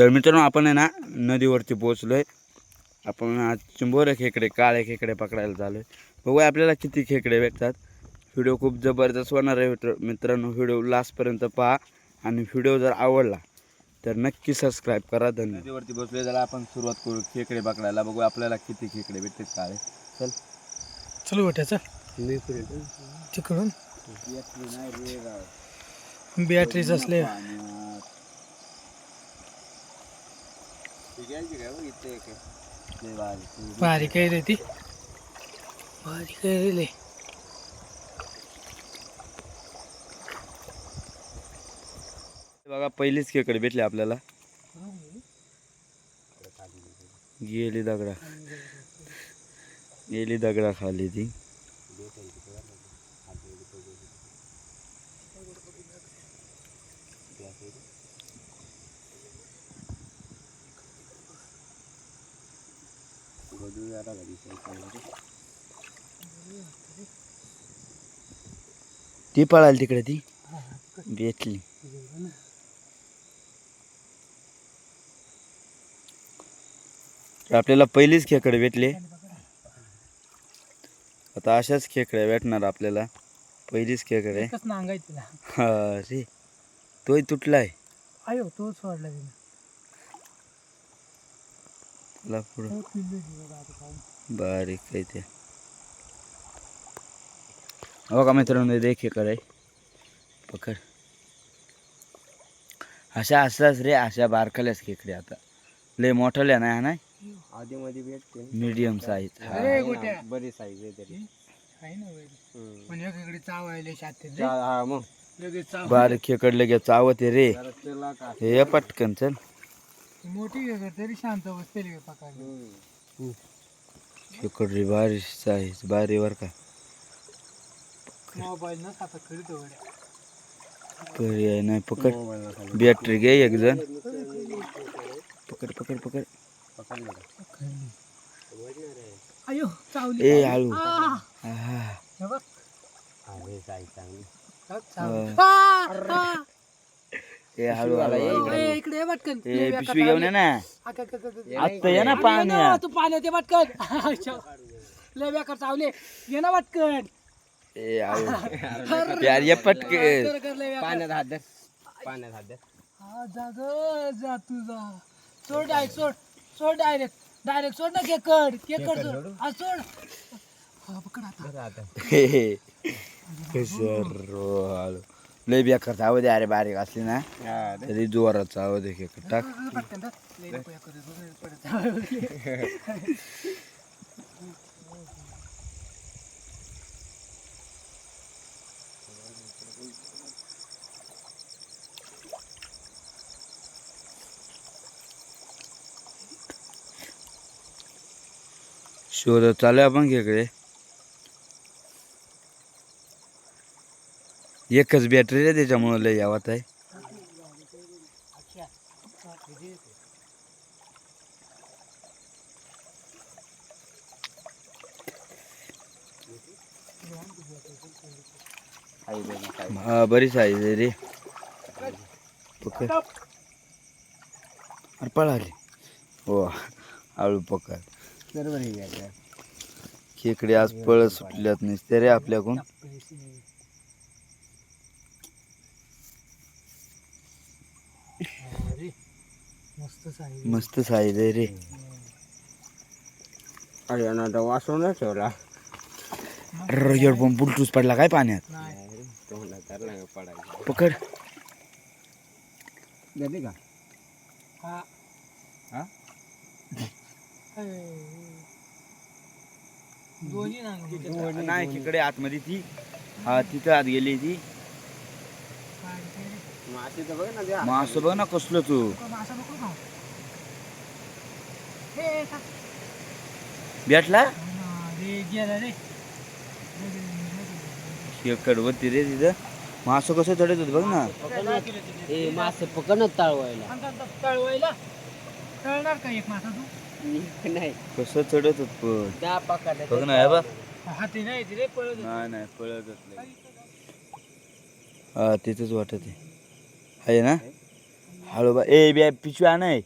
तर मित्रांनो आपण आहे ना नदीवरती पोहोचलो आहे आपण आज चिंबोरे खेकडे काळे खेकडे पकडायला चालू आहे बघूया आपल्याला किती खेकडे भेटतात. व्हिडिओ खूप जबरदस्त होणार आहे मित्र मित्रांनो. व्हिडिओ लास्टपर्यंत पहा आणि व्हिडिओ जर आवडला तर नक्की सबस्क्राईब करा. धन्यवाद. नदीवरती बसले जरा आपण सुरुवात करू खेकडे पकडायला. बघू आपल्याला किती खेकडे भेटतात काळे. चल. चल गोट्याचा तिकडून? बॅटरीच असले. भारी आहे रे ती बारीक आहे रे बघा पहिलीच खेकड भेटले आपल्याला. गेली दगडा. गेली दगडा खाली ती. ती पळाली तिकडे ती? तर आपल्याला पहिलीच खेकडे भेटले. आता अशाच खेकड्या भेटणार आपल्याला. पहिलीच खेकडे. एकच नांगाय तिला. हा रे. तोही तुटलाय. आयो तो सोडला तो आहे बघा खाऊन. बारीक आहे ते. हो का मित्रांनो दे खेकडे पकड. अशा असल्याच रे अशा बारकाल्याच खेकडे आता. लय मोठाल्या नाही हा नाही? आधी मध्ये भेटते मीडियम साईज बरी साईज आहे तरी. आहे ना वैरी. पण एकीकडे चावायले शाते हा मग. बारीक खेकड लगेच चावते रे. हे पटकन चल. मोठी वेगळ तरी शांत बसते रे पकडली. खेकड रे बारीक साईज बारी वर का. मोबाईल न करीत वड्या पर्याय नाही पकड. बॅटरी घे एक जण. पकड पकड पकड? अयो चावली. ए आळू. आ, आहा. हे अरे चांगली बघ, चावली. आ, आ. ए हळू हळू हळू. ए, इकडे ये पटकन ए लय पिशवी बेकार घेऊन ये ना आ, क- क- क- क- आत्ता ये ना अरे ये पाण्यात ना, तू पाण्यात ये पटकन लय बेकार चावले। ये ना पटकन ए आळू यार ये पटकन कर, कर, लय बेकार. पाण्यात हात धर पाण्यात हात धर हा जा ग जा तू जा। सोड डायरेक्ट सोड। सोड डायरेक्ट डायरेक्ट सोड ना केकड केकड सोड। हा सोड। हा पकड आता धर आता हे, हे. सर्व हळू लय बेकार चावू दे अरे बारीक असली ना. तरी जोरात चावू दे खेकड टाक पटकन धर. लय नको या करू, लय पडत. शोध चालू आपण खेकडे एकच बॅटरी रे त्याच्यामुळे लय यावात आहे. हा बरी साईज आहे रे. पकड. अरे पळाली हो आळू पकड. बरोबर हे. खेकडे आज पळ सुटल्यात नसते रे आपल्याकडून. मस्त साईज रे. अरे आता वाचवून ठेवला. अरे बुलटूस पडला काय पाण्यात? पकड. झाली का? हा. हा? नाही खेकडे आतमध्ये ती. हा तिथं आत गेली ती. तर बघ ना द्या मग असं बघ ना कसलं तू. मासा हे. भेटला? हा, रे तिथं. मग असं कसं चढत होत बघ ना. ए मासे पकडणं ताळवायला. तळवायला. तळणार का एक मासा तू? नाही. कसं चढत होत पण बघ ना हे बघ. हाती नाही रे पळत. नाही. नाही. हा तिथंच वाटत आहे. आहे ना हळू बा ए बी पिशव्या नाही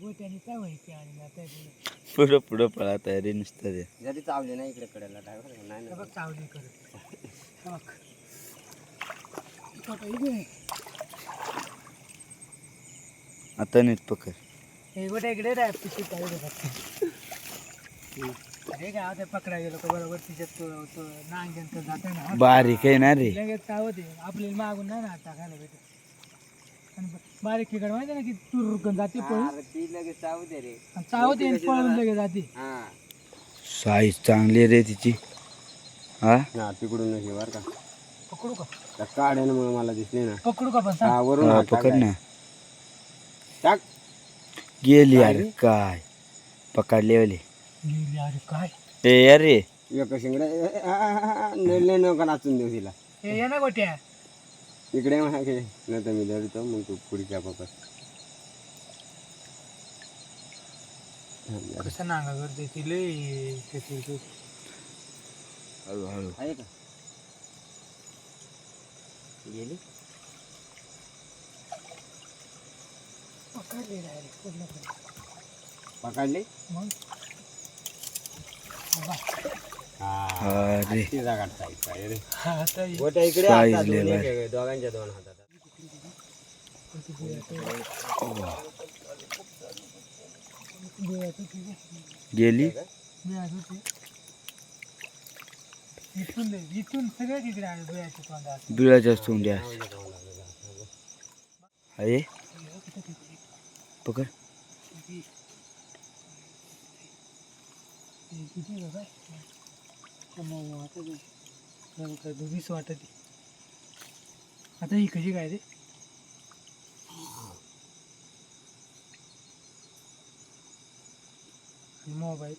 गोट्याने काय माहिती आणि आता हे पुढं पुढं पळा तयारी नुसतं ते जरी चावले ना इकडे कडेला ड्रायव्हर नाही ना चावली इकडे. आता नीट पकड हे इकडे राय पिशवी काय बघ अरे काय आता पकडा गेलो का बरोबर तिच्यात तो तो नांगेन तर जाते ना. बारीक आहे ना रे. लगेच चावत आहे. आपल्याला मागून नाही ना टाकायला भेटत. आणि ब- बारीक इकडे माहिती ना की तू रुकून जाते पळून? अरे ती लगेच चावू दे रे. आणि चावते आणि पळून लगेच जाते. हा. साईज चांगली रे तिची. हा? हा तिकडून हे बर का. पकडू का? त्या काड्यामुळे मला दिसली ना. पकडू का पण? सांग. हा वरून हा, हात पकड. ना टाक. गेली अरे काय? पकडले वाले गेली अरे काय? ए अरे एक शिंगडे नेले नका नाचून देऊ तिला. हे ये ना गोट्या. इकडे मागे. नाही तर मी धरतो मग तू पुढच्या पकड कसं नांगा करते ती लय त्याची तू. हळू हळू. आहे का? गेली? पकडली डायरेक्ट पूर्ण पकडली? मग? अरे. दोघांच्या दोन हातात. गेली? बिळाच्या सोंड्या. आहे. पकड. किती मग आता वीस वाटत आता ही कशी काय रे मोबाईल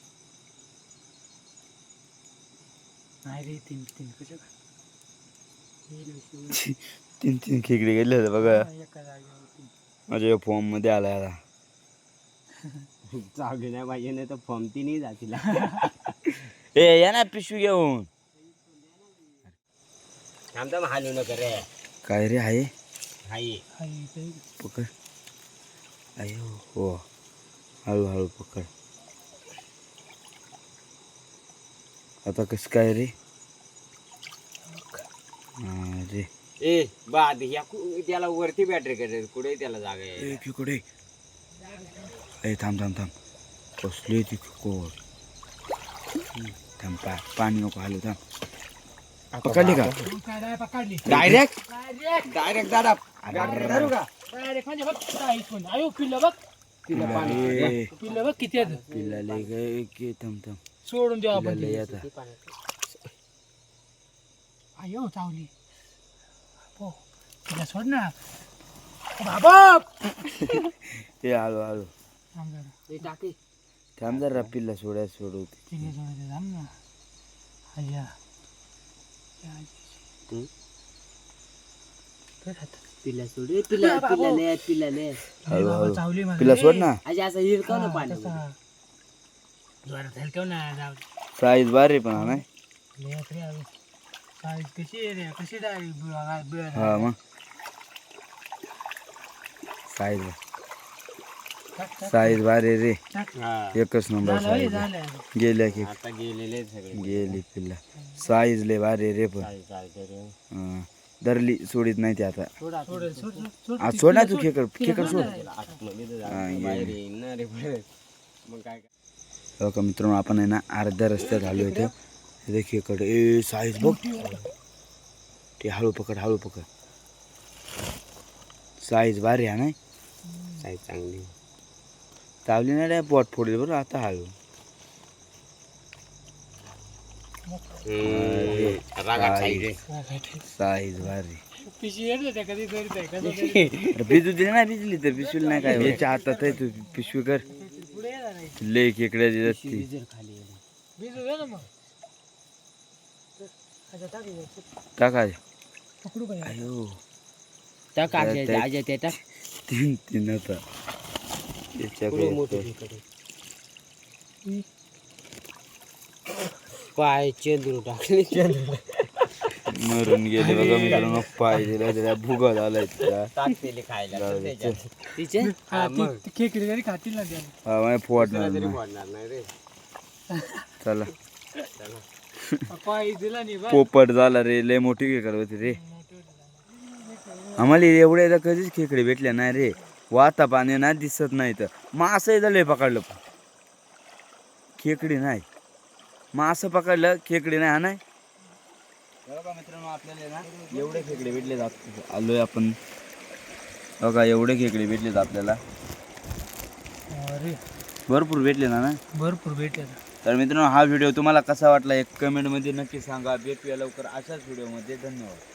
नाही रे तीन. तीन कशा काय तीन तीन खेकडे गेले होते बघा माझ्या फॉर्ममध्ये आलाय आता. चावली नाही पाहिजे नाही तर फॉर्म ती नाही जातीला ए या ना पिशवी घेऊन. थांबता हालू नका रे. काय रे आहे हाय. हा पकड. अयो हो हळू हळू पकड. आता कसं काय रे? अरे. ए बाद या त्याला वरती बॅटरी करे कुठे त्याला जागा आहे? तिकडे ए थांब थांब थांब. कसली ती कोड थांब पा पाणी नको हालू थांब. पकडली का? काय पकडली डायरेक्ट डायरेक्ट दादा. धरू का? डायरेक्ट म्हणजे बघ काय पण आयो पिल्लं बघ. पिल्लं बघ किती आहेत. पिल्लाले गे की थांब थांब. सोडून देऊ आपण. आता. आयो चावली. हो तिला सोड ना. बाबा! ते हळू हळू थांब जरा. टाके थांब जरा पिल्ला सोडाय सोडू तिला सोडायचं थांब ना अय्या या आजीची. हम्म. कर आता. पिल्ला सोड ए, पिल्ला पिल्ला ले पिल्ला ले हळू बाबा हळू चावली मला पिल्ला रे. सोड ना आज असं हिरकव ना पाणी तसा. जोरात हलकव ना जाऊ दे. साईज बारी पण हा नाही. साईज कशी आहे रे कशी डायरेक्ट बिळा बिळा हा मग साईज साईज बारी रे. हा. एकच नंबर साईज गेल्या की आता गेलेले सगळे. गेली पिल्ला. साईज लय बारी रे पण. हा. धरली सोडीत नाही ते आता. आज सोड ना तू खेकड. खेकड सोड. हा, ना हो का मित्रांनो आपण आहे ना अर्ध्या रस्त्यात आलो होतो इथे खेकड. ए साईज बघ. ते हळू पकड हळू पकड. साईज भारी हा नाही साईज चांगली चावली नाही रे पोट फोडली बरं आता हळू साईज भारी. भिजू दे ना भिजली तर पिशवी नाही काय याच्या हातात आहे तू पिशवी कर. पुढे ये ना नाही. ले खेकड्याची रस्ती जर खाली गेली. भिजू दे ना मग. अच्छा टाक टाक तीन तीन होता पाय चेंदूर टाकले. चेंदूर मरून गेले बघा मित्रांनो पाय दिला त्याला भुगा झालाय टाकतेले खायला. तिचे? हा, खेकडी तरी खातील ना हा, माझ्या फोडणार तरी नाही. रे. चला. पाय दिला नाही पोपट झाला रे लय मोठी खेकडे होती रे. आम्हाला एवढ्या कधीच खेकडे भेटल्या नाही रे. वाता पाणी ना दिसत नाही तर. मासं लय पकडलं. पण. खेकडी नाही. मासं पकडलं खेकडी नाही हा नाही. बघा मित्रांनो आपल्याला ना एवढे खेकडे भेटले जात आलोय आपण. बघा एवढे खेकडे भेटलेत आपल्याला. अरे. भरपूर भेटले ना ना? भरपूर भेटेल तर मित्रांनो हा व्हिडिओ तुम्हाला कसा वाटला एक कमेंटमध्ये नक्की सांगा. भेटूया लवकर अशाच व्हिडिओमध्ये. धन्यवाद.